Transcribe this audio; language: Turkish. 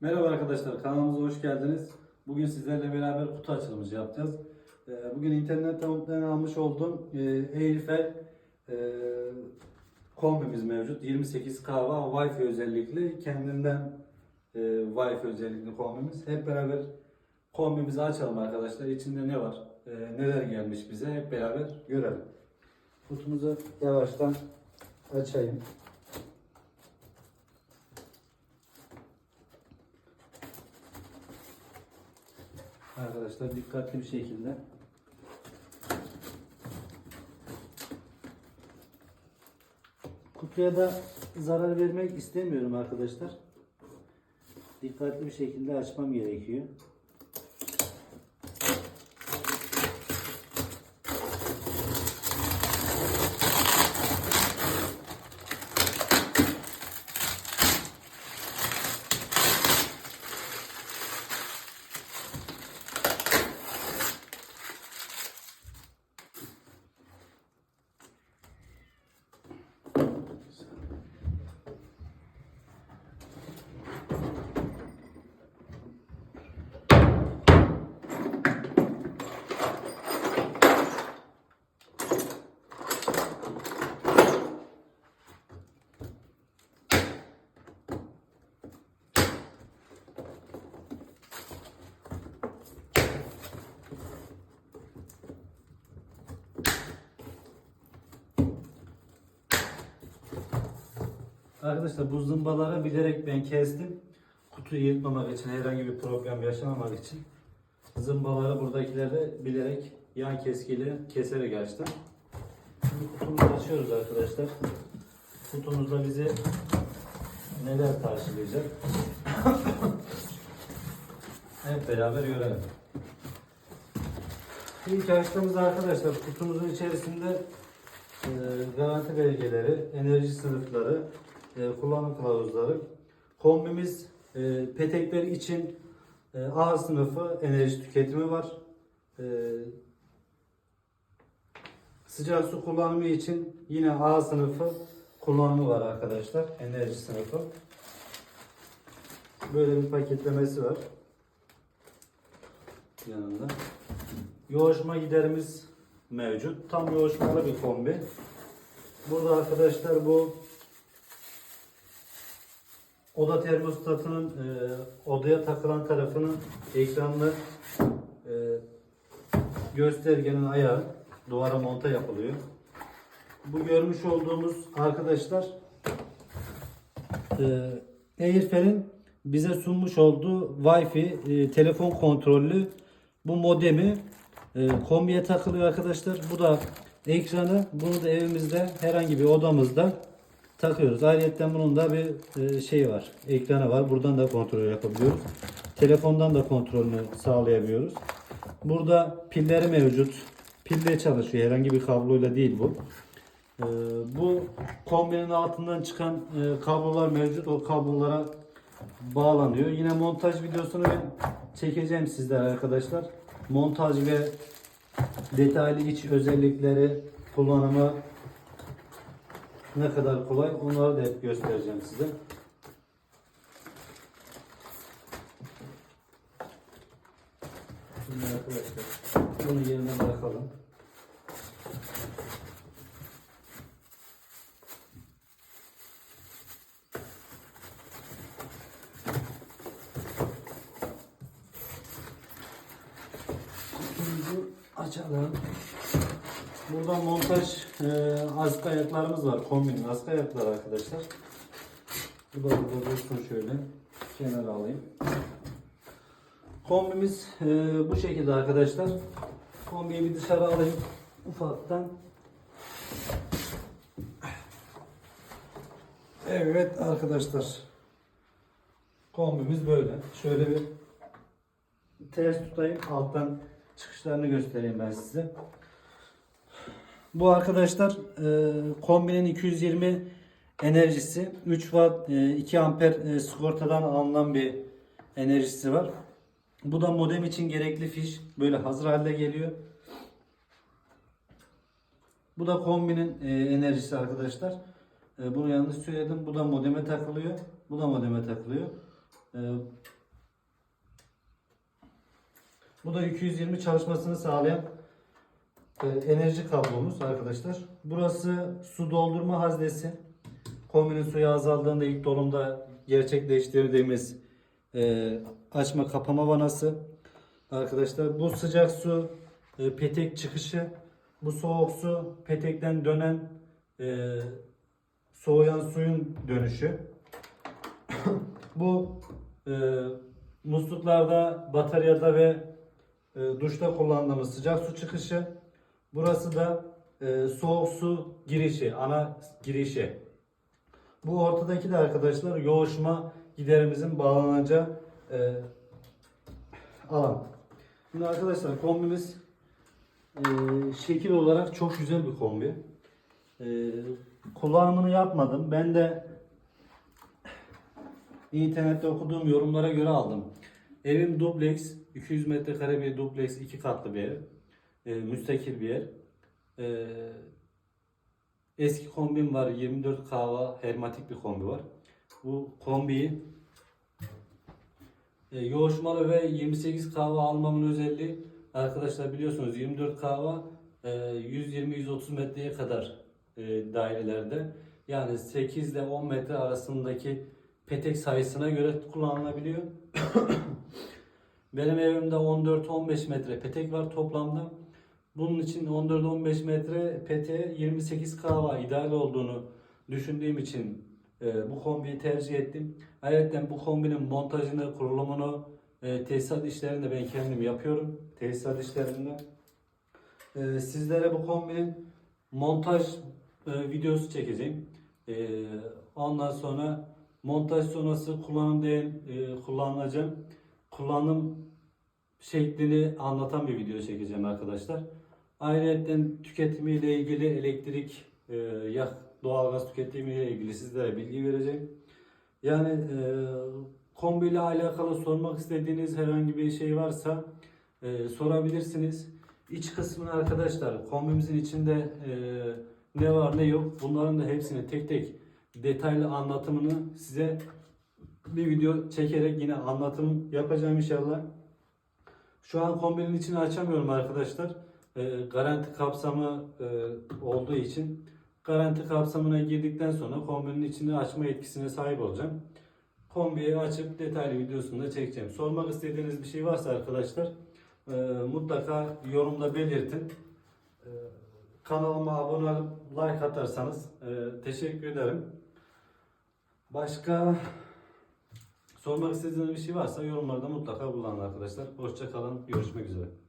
Merhaba arkadaşlar, kanalımıza hoş geldiniz. Bugün sizlerle beraber kutu açılımı yapacağız. Ee, Bugün internetten almış olduğum e, Airfel e, kombimiz mevcut. 28 kahve Wi-Fi özellikli. Kendinden e, Wi-Fi özellikli kombimiz. Hep beraber kombimizi açalım arkadaşlar. İçinde ne var, neler gelmiş bize hep beraber görelim. Kutumuzu yavaştan açayım. Arkadaşlar dikkatli bir şekilde kutuya da zarar vermek istemiyorum arkadaşlar. Dikkatli bir şekilde açmam gerekiyor. Arkadaşlar bu zımbaları bilerek ben kestim. Kutuyu yırtmamak için, herhangi bir problem yaşamamak için zımbaları buradakileri bilerek yan keskiyle keserek açtım. Şimdi kutumuzu açıyoruz arkadaşlar. Kutumuzda bizi neler karşılayacak? Hep beraber görelim. İlk açtığımızda arkadaşlar kutumuzun içerisinde e, garanti belgeleri, enerji sınıfları, e, kullanım kılavuzları. Kombimiz e, petekler için e, A sınıfı enerji tüketimi var. E, sıcak su kullanımı için yine A sınıfı kullanımı var arkadaşlar. Enerji sınıfı. Böyle bir paketlemesi var. Yanında. Yoğuşma giderimiz mevcut. Tam yoğuşmalı bir kombi. Burada arkadaşlar bu oda termostatının e, odaya takılan tarafının ekranlı e, göstergenin ayağı duvara monta yapılıyor. Bu görmüş olduğumuz arkadaşlar e, Airfel'in bize sunmuş olduğu Wi-Fi e, telefon kontrollü bu modemi e, kombiye takılıyor arkadaşlar. Bu da ekranı. Bunu da evimizde herhangi bir odamızda takıyoruz. Ayrıca bunun da bir şeyi var. Ekranı var. Buradan da kontrol yapabiliyoruz. Telefondan da kontrolünü sağlayabiliyoruz. Burada pilleri mevcut. Pille çalışıyor. Herhangi bir kabloyla değil bu. E, bu kombinin altından çıkan e, kablolar mevcut. O kablolara bağlanıyor. Yine montaj videosunu ben çekeceğim sizlere arkadaşlar. Montaj ve detaylı iç özellikleri, kullanımı ne kadar kolay onları da hep göstereceğim size. Şimdi arkadaşlar bunu yerine bırakalım. Kutumuzu açalım. Burada montaj e, askı ayaklarımız var. Kombin askı ayakları arkadaşlar. Bu da burada şöyle. Kenara alayım. Kombimiz e, bu şekilde arkadaşlar. Kombiyi bir dışarı alayım. Ufaktan. Evet arkadaşlar. Kombimiz böyle. Şöyle bir ters tutayım. Alttan çıkışlarını göstereyim ben size. Bu arkadaşlar e, kombinin 220 enerjisi 3 watt e, 2 amper e, sigortadan alınan bir enerjisi var. Bu da modem için gerekli fiş. Böyle hazır halde geliyor. Bu da kombinin e, enerjisi arkadaşlar. E, bunu yanlış söyledim. Bu da modeme takılıyor. Bu da modeme takılıyor. E, bu da 220 çalışmasını sağlayan enerji kablomuz arkadaşlar. Burası su doldurma haznesi. Kombinin suyu azaldığında ilk dolumda gerçekleştirdiğimiz e, açma kapama vanası. Arkadaşlar bu sıcak su e, petek çıkışı. Bu soğuk su petekten dönen e, soğuyan suyun dönüşü. bu e, musluklarda, bataryada ve e, duşta kullandığımız sıcak su çıkışı. Burası da e, soğuk su girişi, ana girişi. Bu ortadaki de arkadaşlar yoğuşma giderimizin bağlanacağı e, alan. Şimdi arkadaşlar kombimiz e, şekil olarak çok güzel bir kombi. E, kullanımını yapmadım. Ben de internette okuduğum yorumlara göre aldım. Evim dubleks, 200 metrekare bir dubleks, iki katlı bir ev. E, müstakil bir yer. E, eski kombim var, 24 kahva hermatik bir kombi var. Bu kombiyi e, yoğuşmalı ve 28 kahva almamın özelliği arkadaşlar biliyorsunuz 24 kahva e, 120-130 metreye kadar e, dairelerde yani 8 ile 10 metre arasındaki petek sayısına göre kullanılabiliyor. Benim evimde 14-15 metre petek var toplamda. Bunun için 14-15 metre peteğe 28 kahva ideal olduğunu düşündüğüm için e, bu kombiyi tercih ettim. Ayrıca bu kombinin montajını, kurulumunu, e, tesisat işlerini de ben kendim yapıyorum. Tesisat işlerinde. E, sizlere bu kombinin montaj e, videosu çekeceğim. E, ondan sonra montaj sonrası kullanım değil, e, kullanılacağım. Kullanım şeklini anlatan bir video çekeceğim arkadaşlar. Ayrıca tüketimiyle ilgili elektrik, e, yak, doğalgaz tüketimiyle ilgili sizlere bilgi vereceğim. Yani e, kombi ile alakalı sormak istediğiniz herhangi bir şey varsa e, sorabilirsiniz. İç kısmını arkadaşlar kombimizin içinde e, ne var ne yok bunların da hepsini tek tek detaylı anlatımını size bir video çekerek yine anlatım yapacağım inşallah. Şu an kombinin içini açamıyorum arkadaşlar. E, garanti kapsamı e, olduğu için garanti kapsamına girdikten sonra kombinin içini açma yetkisine sahip olacağım. Kombiyi açıp detaylı videosunu da çekeceğim. Sormak istediğiniz bir şey varsa arkadaşlar e, mutlaka yorumda belirtin. E, kanalıma abone olup like atarsanız e, teşekkür ederim. Başka sormak istediğiniz bir şey varsa yorumlarda mutlaka bulun arkadaşlar. Hoşça kalın. Görüşmek üzere.